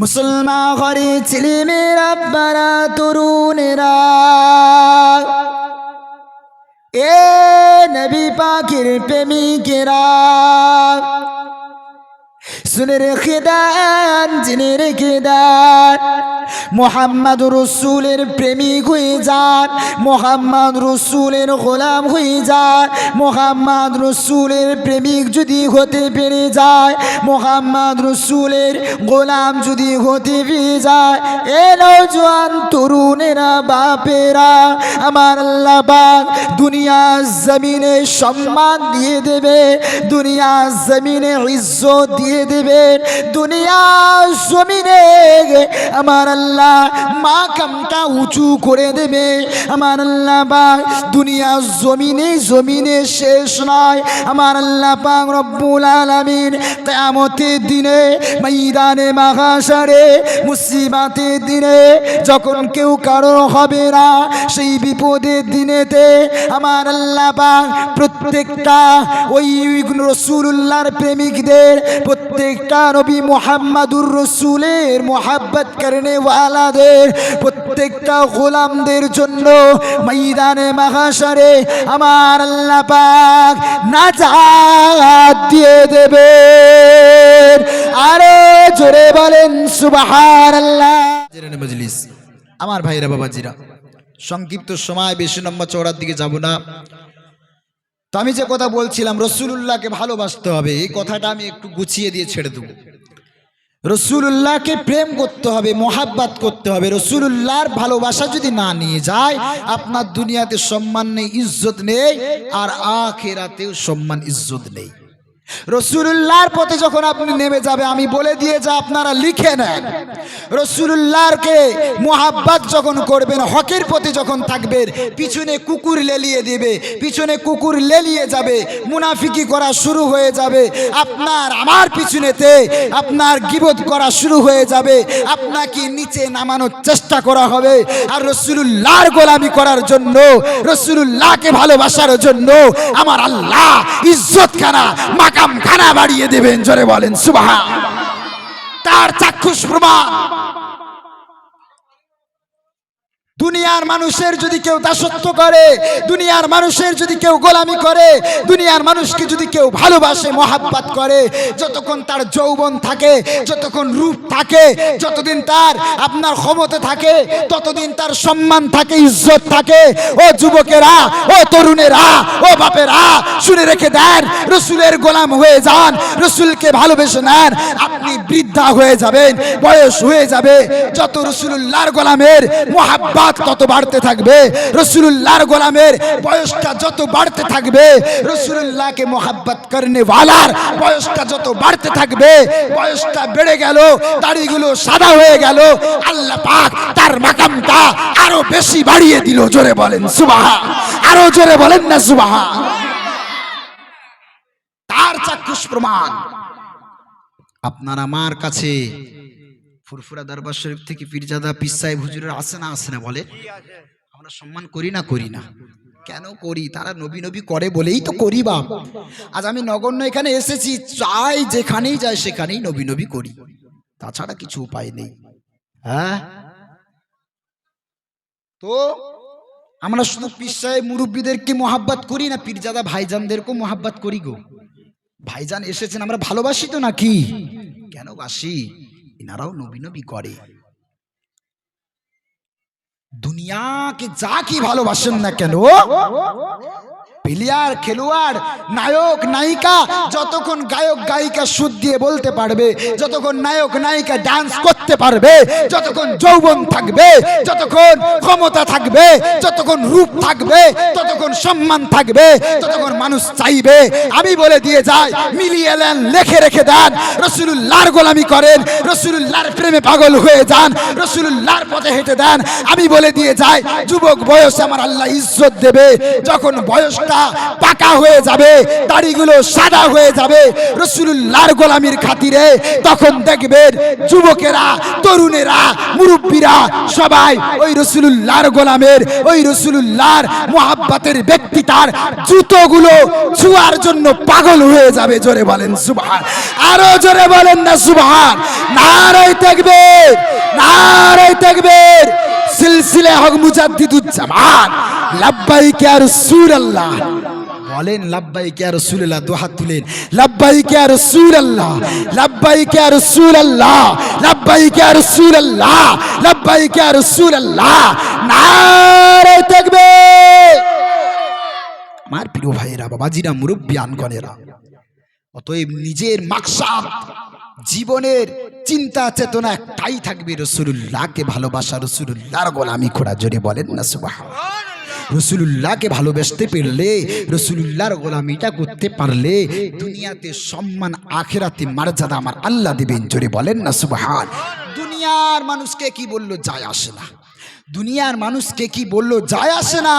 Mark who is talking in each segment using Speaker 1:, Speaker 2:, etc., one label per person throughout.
Speaker 1: মুসলমান ঘরে ছেলে মেয়েরা আব্বারা তরুণেরা। এ নবী পাখির প্রেমিকেরা। শুনে রেখে দেন, জেনে রেখে দেন। মোহাম্মদ রসুলের প্রেমিক হয়ে যান, মোহাম্মদ রসুলের গোলাম হয়ে যান, মোহাম্মদ রসুলের প্রেমিক যদি হতে পেরে যায়, মোহাম্মদ রসুলের গোলাম যদি হতে পেরে যায়, এ নৌজওয়ান তরুণেরা, বাপেরা, আমার আল্লাহ দুনিয়া জমিনে সম্মান দিয়ে দেবে দুনিয়া জমিনে ইজ্জত দিয়ে দেবে দুনিয়া জমিনে আমার আল্লাহ মা কামটা উঁচু করে দেবে। আমার আল্লাহ পাক দুনিয়া জমিনে জমিনে শেষ নয়। আমার আল্লাহ পাক রব্বুল আলামিন কিয়ামতের দিনে, ময়দানে মাহাশারে মুসিবাতের দিনে, যখন কেউ কারও হবে না, সেই বিপদের দিনেতে আমার আল্লাহ পাক প্রত্যেকটা ওই রসুল্লাহর প্রেমিকদের, প্রত্যেকটা নবী মোহাম্মদুর রসুলের মোহাব্বত করনে ওয়ালাদের প্রত্যেকটা গোলামদের জন্য ময়দানে, মাহাশারে আমার আল্লাহ পাক নাজাত দিয়ে দেবে আরে জোরে বলেন সুবাহার আল্লাহ আমার ভাইরা বাবাজিরা, সংক্ষিপ্ত সময়, বেশি নম্বর চৌড়ার দিকে যাব না। তো আমি যে কথা বলছিলাম রসুল্লাহকে ভালোবাসতে হবে, এই কথাটা আমি একটু গুছিয়ে দিয়ে ছেড়ে দেবো। রসুল্লাহকে প্রেম করতে হবে, মোহাব্বাত করতে হবে। রসুল্লাহর ভালোবাসা যদি না নিয়ে যায়, আপনার দুনিয়াতে সম্মান নেই, ইজ্জত নেই, আর আখেরাতেও সম্মান, ইজ্জত নেই। রসুল্লাহর পথে যখন আপনি নেমে যাবে, আমি বলে দিয়ে যা, আপনারা লিখে নেন। রসুল্লাহকে মোহাব্বাত যখন করবেন, হকের পথে যখন থাকবেন, পিছনে কুকুর লেলিয়ে দিবে, পিছনে কুকুর লেলিয়ে যাবে, মুনাফিকি করা শুরু হয়ে যাবে, আপনার আমার পিছনেতে আপনার গিবত করা শুরু হয়ে যাবে, আপনাকে নিচে নামানোর চেষ্টা করা হবে। আর রসুল্লাহর গোলামি করার জন্য রসুল্লাহকে ভালোবাসার জন্য, আমার আল্লাহ ইজ্জত খানা মাকাম খানা বাড়িয়ে দেবেন জোরে বলেন সুবাহ তার চাক্ষুষ প্রমাণ। দুনিয়ার মানুষের যদি কেউ দাসত্ব করে, দুনিয়ার মানুষের যদি কেউ গোলামি করে, দুনিয়ার মানুষকে যদি কেউ ভালোবাসে, মহাব্বাত করে, যতক্ষণ তার যৌবন থাকে, যতক্ষণ রূপ থাকে, যতদিন তার আপনার ক্ষমতা থাকে, ততদিন তার সম্মান থাকে, ইজ্জত থাকে, ও যুবকেরা, ও তরুণেরা, ও বাপেরা, শুনে রেখে দেন, রসুলের গোলাম হয়ে যান, রসুলকে ভালোবেসে নেন, আপনি বৃদ্ধা হয়ে যাবেন, বয়স হয়ে যাবে, যত রসুল্লাহর গোলামের মোহাব্বাত তত বাড়তে থাকবে? রসুল্লাহর গোলামের বয়সটা যত বাড়তে থাকবে রসুল্লাহকে মোহাব্বত করনে ওয়ালার বয়সটা যত বাড়তে থাকবে, বয়সটা বেড়ে গেল, দাড়িগুলো সাদা হয়ে গেল, আল্লাহ পাক তার মাকামটা আরও বেশি বাড়িয়ে দিল, জোরে বলেন সুবাহ আরও জোরে বলেন না সুবাহ তার চাক্ষুষ প্রমাণ। আপনার আমার কাছে ফুরফুরা দরবার শরীফ থেকে পীরজাদা পিসাই হুজুরের আসে না আসে না বলে? আমরা সম্মান করি না করি না। কেন করি? তারা নবী নবী করে বলেই তো করি বাপ। আজ আমি নগণ্য এখানে এসেছি, চাই যেখানেই যাই সেখানেই নবী নবী করি। তাছাড়া কিছু উপায় নেই। হ্যাঁ? তো আমরা শুধু পিসায় মুরব্বীদেরকে মোহাব্বত করি না পীরজাদা ভাইজানদেরকেও মোহাব্বত করি গো? ভাইজান এসেছেন, আমরা ভালোবাসি তো নাকি? কেন বাসি? এনারাও নবী নবী করে। দুনিয়াকে যা কি ভালোবাসেন না কেন প্লেয়ার খেলোয়াড়, নায়ক, নায়িকা, যতক্ষণ গায়ক, গায়িকা সুদ দিয়ে বলতে পারবে, যতক্ষণ নায়ক, নায়িকা ডান্স করতে পারবে, যতক্ষণ যৌবন থাকবে, যতক্ষণ ক্ষমতা থাকবে, যতক্ষণ রূপ থাকবে, ততক্ষণ সম্মান থাকবে, ততক্ষণ মানুষ চাইবে। আমি বলে দিয়ে যাই, মিলিয়ে নেন, লেখে রেখে দেন রসুল্লাহর গোলামি করেন রসুল্লাহর প্রেমে পাগল হয়ে যান রসুল্লাহর পথে হেঁটে দেন। আমি বলে দিয়ে যাই, যুবক বয়সে আমার আল্লাহ ইজ্জত দেবে। যখন বয়সটা পাকা হয়ে যাবে, দাড়িগুলো সাদা হয়ে যাবে। রসুল্লাহর গোলামির খাতিরে তখন দেখবেন যুবকেরা, তরুণেরা, মুরব্বীরা সবাই ওই রসুল্লাহর গোলামের, ওই রসুল্লাহর মোহাব্বতের ব্যক্তি তার জুতোগুলো ছুয়ার জন্য পাগল হয়ে যাবে, জোরে বলেন সুবহান। আরও জোরে বলেন না সুবহান। নারাই থাকবে নারাই থাকবে সিলসিলে হক মুজাদ্দিদুজ্জামান লাব্বাইক ইয়া রাসূলুল্লাহ। বলেন, লাব্বাইক ইয়া রাসূলুল্লাহ দু হাত তুলেন। লাব্বাইক ইয়া রাসূলুল্লাহ, লাব্বাইক ইয়া রাসূলুল্লাহ, লাব্বাইক ইয়া রাসূলুল্লাহ, লাব্বাইক ইয়া রাসূলুল্লাহ। নারাই থাকবে। আমার প্রিয় ভাইয়েরা, বাবাজিরা মুরব্বিয়ান গণেরা অতএব নিজের মাকসাদ, জীবনের চিন্তা, চেতনা একটাই থাকবে রসুল্লাহকে ভালোবাসা, রসুল্লাহর গোলামি খোড়া জোরে বলেন না সুবাহ রসুল্লাহকে ভালোবাসতে পারলে রসুল্লাহর গোলামিটা করতে পারলে, দুনিয়াতে সম্মান আখেরাতে মর্যাদা আমার আল্লাহ দেবেন। জোরে বলেন না, সুবাহান। দুনিয়ার মানুষকে কি বলল, যায় আসে না। দুনিয়ার মানুষকে কি বলল, যায় আসে না।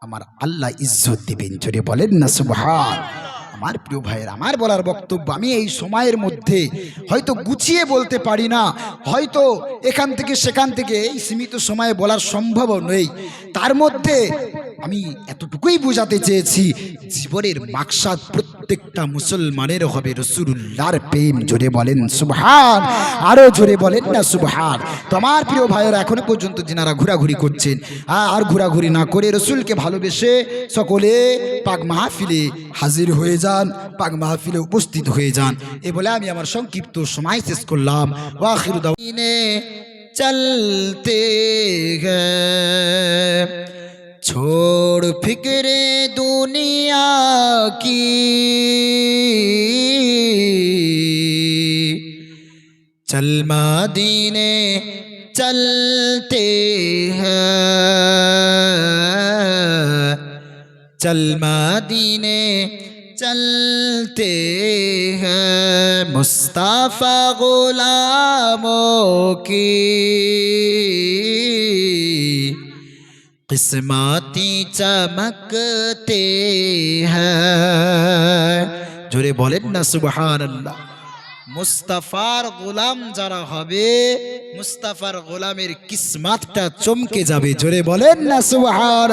Speaker 1: আমার আল্লাহ ইজ্জত দেবেন। জোরে বলেন না, সুবহান। আমার প্রিয় ভাইয়ের, আমার বলার বক্তব্য আমি এই সময়ের মধ্যে হয়তো গুছিয়ে বলতে পারি না, হয়তো এখান থেকে সেখান থেকে এই সীমিত সময়ে বলার সম্ভব নেই। তার মধ্যে আমি এতটুকুই বোঝাতে চেয়েছি, জীবনের মাকসাদ প্রত্যেকটা মুসলমানের হবে রসুল্লাহর প্রেম, জোরে বলেন সুবহান। আরও জোরে বলেন না সুবহান। তোমার প্রিয় ভাইয়েরা, এখনও পর্যন্ত যিনারা ঘোরাঘুরি করছেন আর ঘোরাঘুরি না করে রসুলকে ভালোবেসে সকলে পাক মাহফিলে হাজির হয়ে যান, পাক মাহফিলে উপস্থিত হয়ে যান। এ বলে আমি আমার সংক্ষিপ্ত সময় শেষ করলাম। চলতে छोड़ چھوڑ فکریں دنیا کی۔ چل مدینے چلتے ہیں۔ چل مدینے چلتے ہیں۔ مصطفیٰ غلاموں کی۔ কিসমতি চমকতে জোরে বলেন না সুবহান মুস্তাফার গোলাম যারা হবে মুস্তাফার গোলামের কিসমাতটা চমকে যাবে জোরে বলেন না সুবহান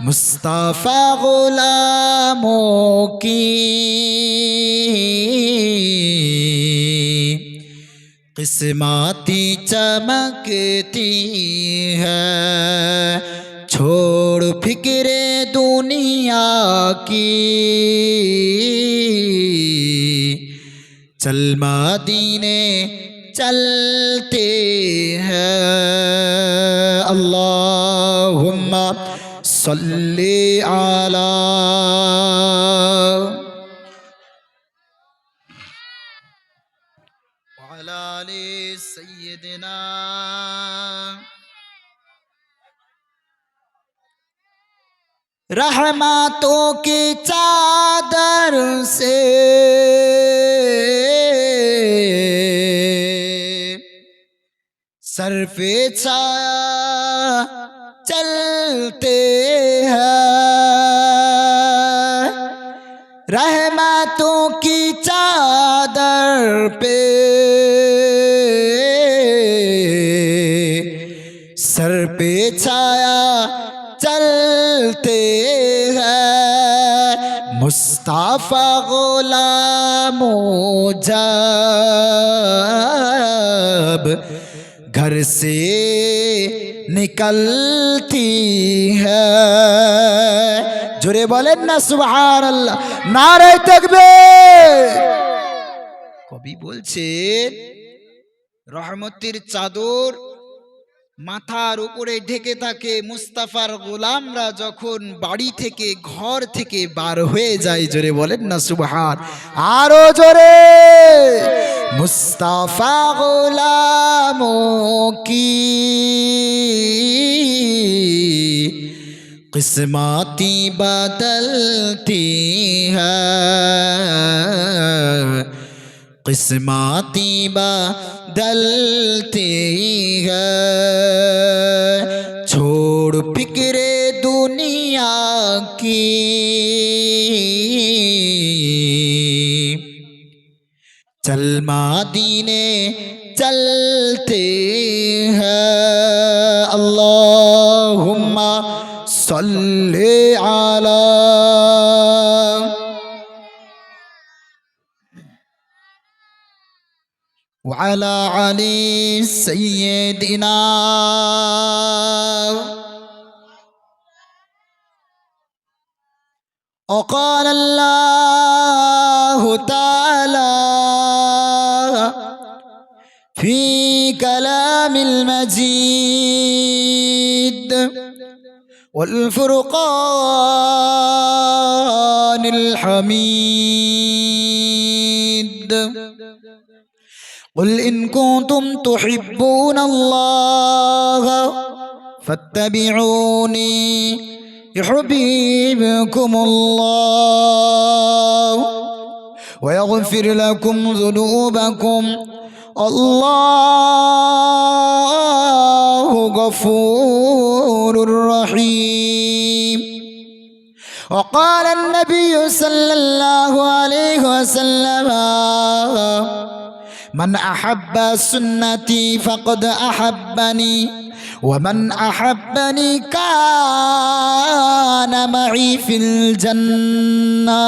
Speaker 1: মুস্তাফা গোলাম কি কিসমাতি চমকতি হ্যাঁ छोड़ फिक्रे दुनिया की चल मदीने चलते हैं अल्लाहुम्मा सल्ली आला सैदना رحمتوں کی چادر سے سر پہ چھایا چلتے ہیں۔ رحمتوں کی چادر پہ سر پہ چھایا हैं मुस्ताफा गुलामो जब घर से निकलती है জোরে বলেন না সুবহান আল্লাহ নারে থাকবে কবি বলছেন রহমতের চাদর মাথার উপরে ঢেকে থাকে মুস্তাফার গোলামরা যখন বাড়ি থেকে ঘর থেকে বার হয়ে যায়, জোরে বলেন না সুবহান, আরও জোরে। মুস্তাফা গোলাম কি? কিসমাতি বদলতি হ্যাঁ قسماتی بدلتی ہے۔ چھوڑ فکرے دنیا کی۔ چل مادینے چلتے ہیں۔ اللہم صلی علیہ وعلى علي سيدنا. وقال الله تعالى في كلام المجيد والفرقان الحميد. قل إن كنتم تحبون الله فاتبعوني يحببكم الله ويغفر لكم ذنوبكم الله غفور رحيم وقال النبي صلى الله عليه وسلم من أحب سنتي فقد أحبني ومن أحبني كان معي في الجنة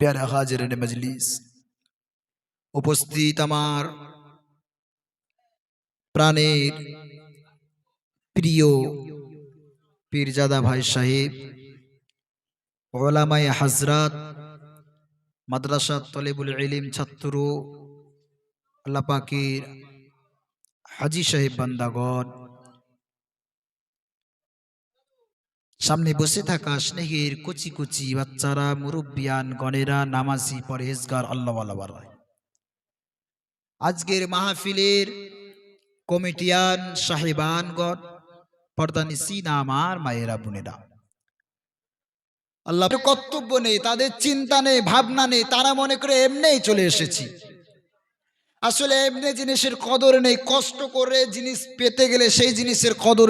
Speaker 1: প্যারা হাজিরের মজলিস উপস্থিত আমার প্রাণের প্রিয় পীরজাদা ভাই সাহেব ওলামাই হাজরাত মাদ্রাসা তলেবুল ইলিম ছাত্র, আল্লাহ পাকের হাজি সাহেব বান্দাগণ। সামনে বসে থাকা স্নেহের কচি কচি বাচ্চারা, মুরব্বিয়ান গণেরা, নামাজি পরহেজগার, আল্লাহ আজকের মাহফিলের কমিটিয়ান সাহেবানগণ পর্দানি সিনা আমার মায়েরা বোনেরা। আল্লাহ কর্তব্য নেই, তাদের চিন্তা নেই, ভাবনা নেই, তারা মনে করে এমনিই চলে এসেছি। আসলে এমনি জিনিসের কদর নেই, কষ্ট করে জিনিস পেতে গেলে সেই জিনিসের কদর